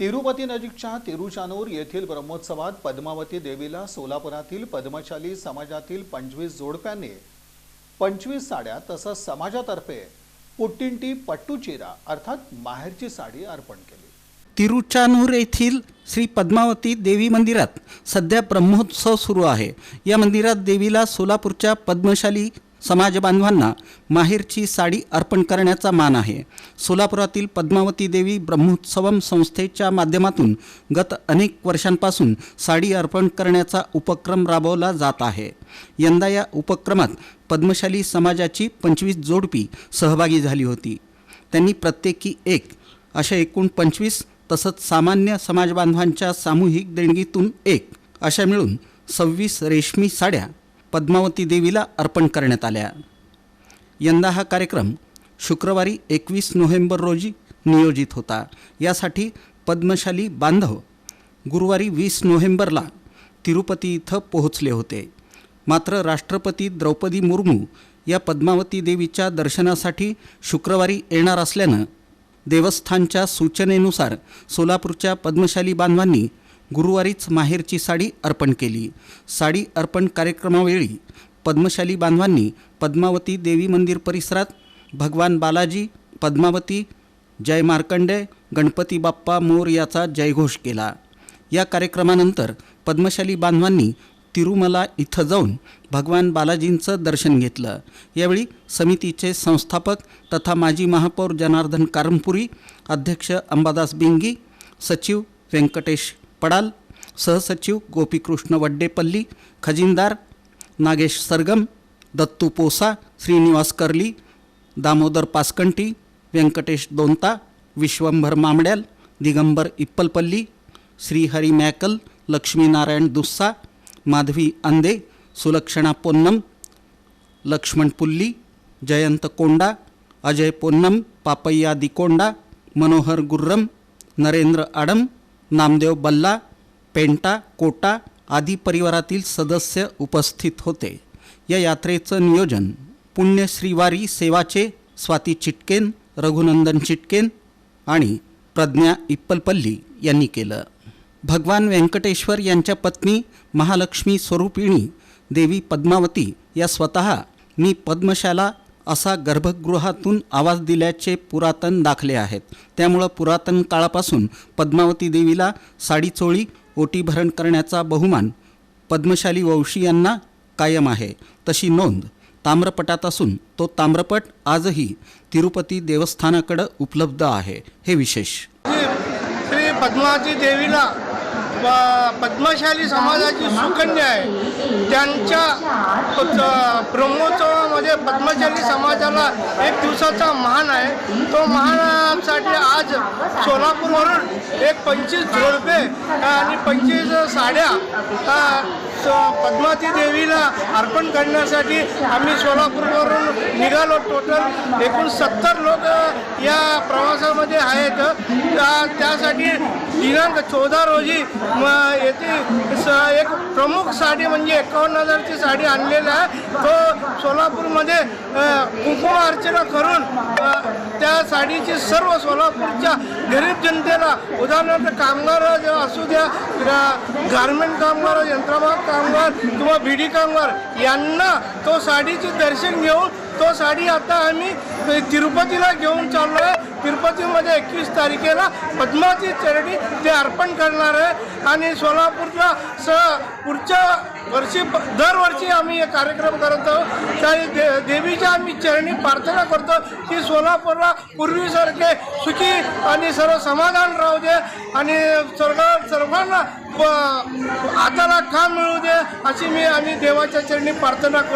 तिरुपती नजीकच्या तिरुचानूर येथील ब्रह्मोत्सवात पद्मावती देवीला सोलापुरातील पद्मशाली समाजातील पंचवीस जोडप्यांनी पंचवीस साड्या तसंच समाजातर्फे पुट्टिंटी पट्टुचिरा अर्थात माहेरची साडी अर्पण केली. तिरुचानूर येथील श्री पद्मावती देवी मंदिरात सध्या ब्रह्मोत्सव सुरू आहे. या मंदिरात देवीला सोलापूरच्या पद्मशाली समाज बांधवांना माहेरची साडी अर्पण करण्याचा मान आहे. सोलापुरातील पद्मावती देवी ब्रह्मोत्सवम संस्थेच्या माध्यमातून गत अनेक वर्षांपासून साडी अर्पण करण्याचा उपक्रम राबवला जात आहे. यंदा या उपक्रमात पद्मशाली समाजाची पंचवीस जोडपी सहभागी झाली होती. त्यांनी प्रत्येकी एक अशा एकूण पंचवीस तसंच सामान्य समाजबांधवांच्या सामूहिक देणगीतून एक अशा मिळून सव्वीस रेशमी साड्या पद्मावती देवीला अर्पण करण्यात आल्या. यंदा हा कार्यक्रम शुक्रवारी एकवीस नोव्हेंबर रोजी नियोजित होता. यासाठी पद्मशाली बांधव गुरुवारी वीस नोव्हेंबरला तिरुपती इथं पोहोचले होते. मात्र राष्ट्रपती द्रौपदी मुर्मू या पद्मावती देवीच्या दर्शनासाठी शुक्रवारी येणार असल्यानं देवस्थानच्या सूचनेनुसार सोलापूरच्या पद्मशाली बांधवांनी गुरुवारीच माहेरची साडी अर्पण केली. साडी अर्पण कार्यक्रमावेळी पद्मशाली बांधवांनी पद्मावती देवी मंदिर परिसरात भगवान बालाजी पद्मावती जय मार्कंडे गणपती बाप्पा मोर याचा जयघोष केला. या कार्यक्रमानंतर पद्मशाली बांधवांनी तिरुमला इथं जाऊन भगवान बालाजींचं दर्शन घेतलं. यावेळी समितीचे संस्थापक तथा माजी महापौर जनार्दन कारमपुरी अध्यक्ष अंबादास बिंगी सचिव व्यंकटेश पडाल. सहसचिव गोपीकृष्ण वड्डेपल्ली खजिनदार नागेश सरगम दत्तू पोसा श्रीनिवास कर्ली दामोदर पासकंटी व्यंकटेश दोंता विश्वंभर मामड्याल दिगंबर इप्पलपल्ली श्रीहरी मॅकल लक्ष्मीनारायण दुस्सा माधवी अंदे सुलक्षणा पोन्नम लक्ष्मण पुल्ली जयंत कोंडा अजय पोन्नम पापय्या दिकोंडा मनोहर गुर्रम नरेंद्र आडम नामदेव बल्ला पेंटा कोटा आदी परिवारातील सदस्य उपस्थित होते. या यात्रेचं नियोजन पुण्य श्रीवारी सेवाचे स्वाती चिटकेन रघुनंदन चिटकेन आणि प्रज्ञा इप्पलपल्ली यांनी केलं. भगवान व्यंकटेश्वर यांच्या पत्नी महालक्ष्मी स्वरूपिणी देवी पद्मावती या स्वतः मी पद्मशाला असा गर्भगृहातून आवाज दिल्याचे पुरातन दाखले आहेत. त्यामुळं पुरातन काळापासून पद्मावती देवीला साडीचोळी ओटीभरण करण्याचा बहुमान पद्मशाली वंशीयांना कायम आहे. तशी नोंद ताम्रपटात असून तो ताम्रपट आजही तिरुपती देवस्थानाकडं उपलब्ध आहे. हे विशेष. श्री पद्मावती देवीला पद्मशाली समाजाची सुकन्या आहे. त्यांच्या ब्रह्मोत्सव म्हणजे ब्रह्मोत्सवामध्ये पद्मशाली समाजाला एक दिवसाचा महान आहे. तो मानासाठी आज सोलापूरवरून एक पंचवीस झोडपे आणि पंचवीस साड्या अ, पद्मावती देवीला अर्पण करण्यासाठी आम्ही सोलापूरवरून निघालो. टोटल एकूण सत्तर लोक या प्रवासामध्ये आहेत. त्यासाठी दिनांक चौदा रोजी म येथे स एक प्रमुख साडी म्हणजे एकावन्न हजारची साडी आणलेली आहे. तो सोलापूर सोलापूरमध्ये अ, कुंकुम अर्चना करून त्या साडीची सर्व सोलापूरच्या गरीब जनतेला उदाहरणार्थ कामगार असू द्या गारमेंट कामगार यंत्रमाग कामगार किंवा बिडी कामगार यांना तो साडीचे दर्शन घेऊन तो साडी आता आम्ही तिरुपतीला घेऊन चाललो आहे तिरुपतीमध्ये एकवीस तारखेला पद्मावती चरणी ते अर्पण करणार आहे. आणि सोलापूरला स पुढच्या वर्षी दरवर्षी आम्ही हे कार्यक्रम करत त्या दे देवीच्या आम्ही चरणी प्रार्थना करतो की सोलापूरला पूर्वीसारखे सुखी आणि सर्व समाधान राहू दे आणि सर्व सर्वांना प- हाताला काम मिळू दे अशी मी आम्ही देवाच्या चरणी प्रार्थना करतो.